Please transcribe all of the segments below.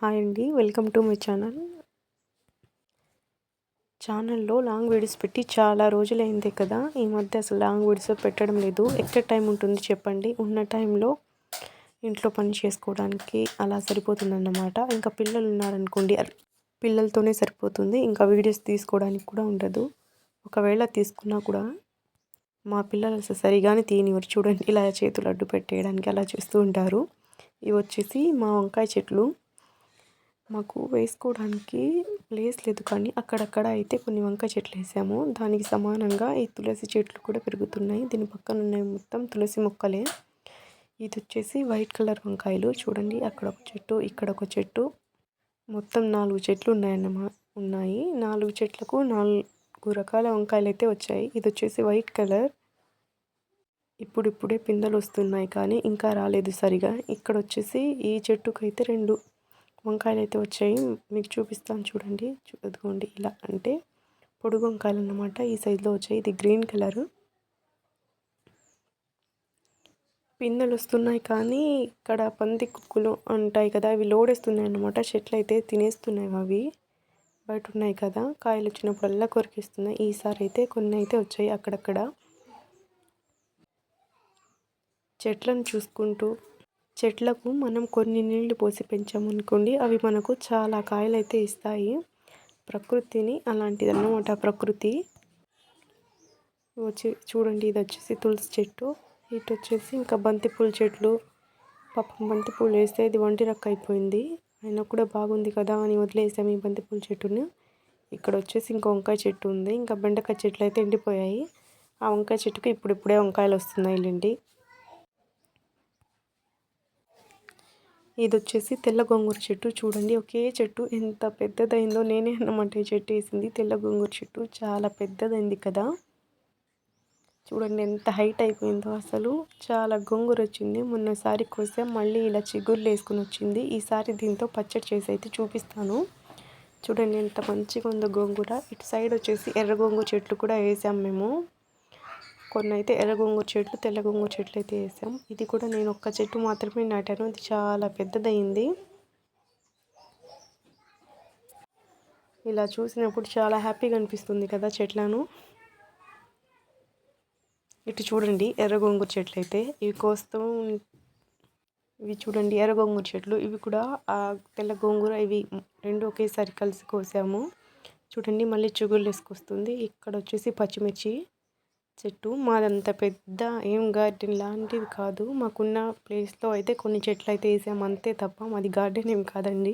Hi అండి welcome to my channel. ఛానల్లో long videos పెట్టి చాలా రోజులైంది కదా ఈ మధ్య అసలు లాంగ్ వీడియోస్ పెట్టడం లేదు. ఎక్కడ టైం ఉంటుంది చెప్పండి. ఉన్న టైంలో ఇంట్లో పని చేసుకోవడానికి అలా సరిపోతుందన్నమాట. ఇంకా పిల్లలు ఉన్నారనుకోండి పిల్లలతోనే సరిపోతుంది. ఇంకా వీడియోస్ తీసుకోవడానికి కూడా ఉండదు. ఒకవేళ తీసుకున్నా కూడా మా పిల్లలు అసలు సరిగానే తీనివారు చూడండి ఇలా చేతులు అడ్డు పెట్టేయడానికి అలా చేస్తూ ఉంటారు. ఇవి వచ్చేసి మా వంకాయ చెట్లు. మాకు వేసుకోవడానికి ప్లేస్ లేదు కానీ అక్కడక్కడ అయితే కొన్ని వంకాయ చెట్లు వేసాము. దానికి సమానంగా ఈ తులసి చెట్లు కూడా పెరుగుతున్నాయి. దీని పక్కన ఉన్న మొత్తం తులసి మొక్కలే. ఇది వచ్చేసి వైట్ కలర్ వంకాయలు. చూడండి అక్కడ ఒక చెట్టు ఇక్కడ ఒక చెట్టు. మొత్తం నాలుగు చెట్లు ఉన్నాయన్నమా ఉన్నాయి. నాలుగు చెట్లకు నాలుగు రకాల వంకాయలు అయితే వచ్చాయి. ఇది వచ్చేసి వైట్ కలర్. ఇప్పుడిప్పుడే పిందెలు వస్తున్నాయి కానీ ఇంకా రాలేదు సరిగా. ఇక్కడ వచ్చేసి ఈ చెట్టుకైతే రెండు వంకాయలు అయితే వచ్చాయి. మీకు చూపిస్తాను చూడండి. చూద్దుకోండి ఇలా అంటే పొడుగు వంకాయలు అన్నమాట ఈ సైజులో వచ్చాయి. ఇది గ్రీన్ కలర్. పిందెలు వస్తున్నాయి కానీ ఇక్కడ పంది కుక్కులు ఉంటాయి కదా అవి లోడేస్తున్నాయి అన్నమాట. చెట్లు అయితే తినేస్తున్నాయి అవి. బయట ఉన్నాయి కదా. కాయలు వచ్చినప్పుడల్లా కొరికిస్తున్నాయి. ఈసారి అయితే కొన్ని అయితే వచ్చాయి అక్కడక్కడ. చెట్లను చూసుకుంటూ చెట్లకు మనం కొన్ని నీళ్ళు పోసి పెంచామనుకోండి అవి మనకు చాలా కాయలు అయితే ఇస్తాయి. ప్రకృతిని అలాంటిది అన్నమాట ప్రకృతి. వచ్చి చూడండి ఇది వచ్చేసి తులసి చెట్టు. ఇటు వచ్చేసి ఇంకా బంతిపూల చెట్లు. పాపం బంతిపూలు వేస్తే ఇది వంటి రక్క అయిపోయింది. అయినా కూడా బాగుంది కదా అని వదిలేసాము ఈ బంతిపూల చెట్టుని. ఇక్కడ వచ్చేసి ఇంకా వంకాయ చెట్టు ఉంది. ఇంకా బెండకాయ చెట్లు అయితే ఎండిపోయాయి. ఆ వంకాయ చెట్టుకి ఇప్పుడిప్పుడే వంకాయలు వస్తున్నాయి లేండి. ఇది వచ్చేసి తెల్ల గోంగూర చెట్టు. చూడండి ఒకే చెట్టు. ఎంత పెద్దదైందో నేనే అన్నమాట ఈ చెట్టు వేసింది. తెల్ల గోంగూర చెట్టు. చాలా పెద్దదైంది కదా. చూడండి ఎంత హైట్ అయిపోయిందో అసలు. చాలా గోంగూర వచ్చింది. మొన్నసారి కోసే మళ్ళీ ఇలా చిగుర్లు వేసుకుని వచ్చింది. ఈసారి దీంతో పచ్చడి చేసి అయితే చూపిస్తాను. చూడండి ఎంత మంచిగా ఉందో గోంగూర. ఇటు సైడ్ వచ్చేసి ఎర్ర గోంగూర చెట్లు కూడా వేసాం మేము. కొన్ని అయితే ఎర్ర గోంగూర చెట్లు తెల్ల గోంగూర చెట్లు అయితే వేసాం. ఇది కూడా నేను ఒక్క చెట్టు మాత్రమే నాటాను. ఇది చాలా పెద్దదైంది ఇలా చూసినప్పుడు చాలా హ్యాపీగా అనిపిస్తుంది కదా చెట్లను. ఇటు చూడండి ఎర్ర గోంగూర చెట్లు అయితే. ఇవి కోస్తూ ఇవి చూడండి ఎర్ర గోంగూర చెట్లు. ఇవి కూడా ఆ తెల్ల గోంగూర ఇవి రెండు ఒకేసారి కలిసి కోసాము. చూడండి మళ్ళీ చిగుళ్ళు వేసుకొస్తుంది ఇక్కడ వచ్చేసి పచ్చిమిర్చి. చెట్టు. మాదంత పెద్ద ఏం గార్డెన్ లాంటిది కాదు. మాకున్న ప్లేస్లో అయితే కొన్ని చెట్లు అయితే వేసాము అంతే తప్ప మాది గార్డెన్ ఏం కాదండి.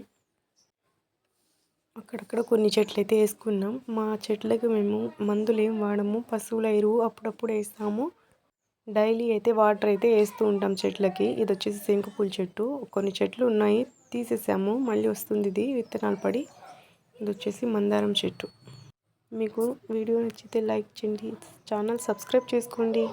అక్కడక్కడ కొన్ని చెట్లు అయితే వేసుకున్నాం. మా చెట్లకి మేము మందులు ఏం వాడము. పశువుల ఎరువు అప్పుడప్పుడు వేస్తాము. డైలీ అయితే వాటర్ అయితే వేస్తూ ఉంటాం చెట్లకి. ఇది వచ్చేసి శంకుపూల చెట్టు. కొన్ని చెట్లు ఉన్నాయి. తీసేసాము. మళ్ళీ వస్తుంది ఇది విత్తనాలు పడి. ఇది వచ్చేసి మందారం చెట్టు. మీకు వీడియో నచ్చితే లైక్ చేయండి. ఛానల్ సబ్స్క్రైబ్ చేసుకోండి.